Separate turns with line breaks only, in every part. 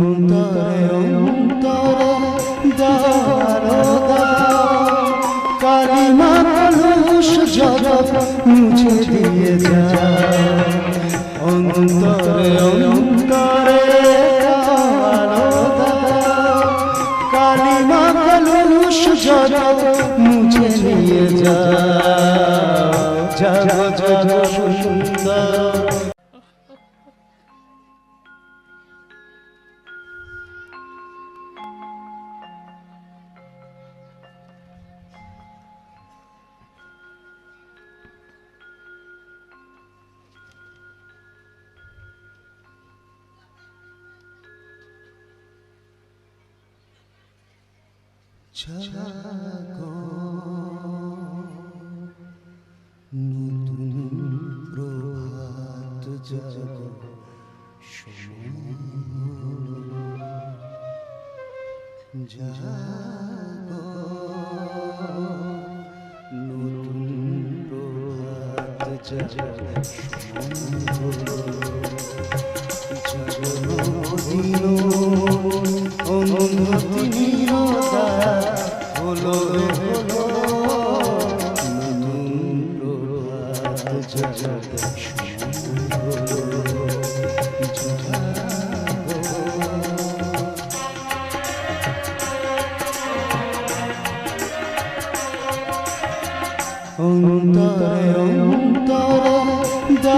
অন্তরে অন্তরে দারো কালিমা কলুষ জগৎ মুছে দিয়ে যা অন্তরে অন্তরে কালিমা কলুষ জগৎ মুছে নিয়ে যা জাগো জাগো সুন্দর নতুন প্রভাত জাগো জাগো নতুন প্রভাত জাগো জাগো। দিন অন্ধতিনীরতা অন্তরে অন্তরে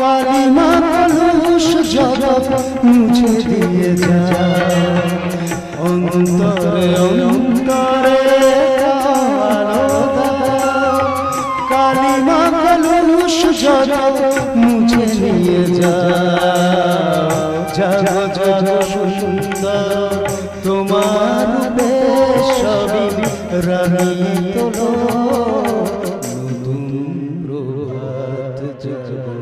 কালিমা কলুষ জগৎ মুছে দিয়ে যা অন্তরে অন্তরে কালিমা কলুষ জগৎ মুছে নিয়ে যা জাগো জাগো রানী তোলো নতুন প্রভাত জাগো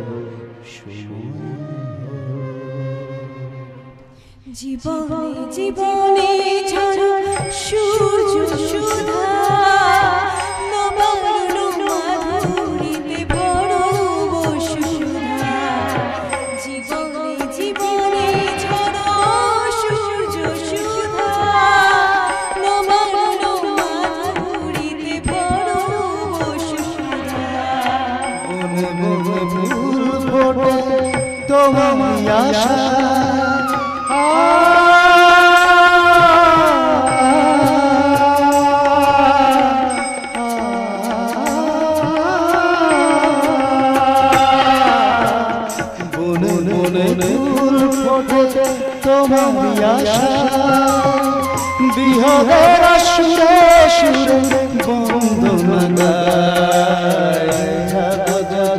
জীবনে জীবনে ঝরা
ফুল ফোটে তোমার আশা ফুল ফোটে তোমার আশা। বিহদের সুরে সুরে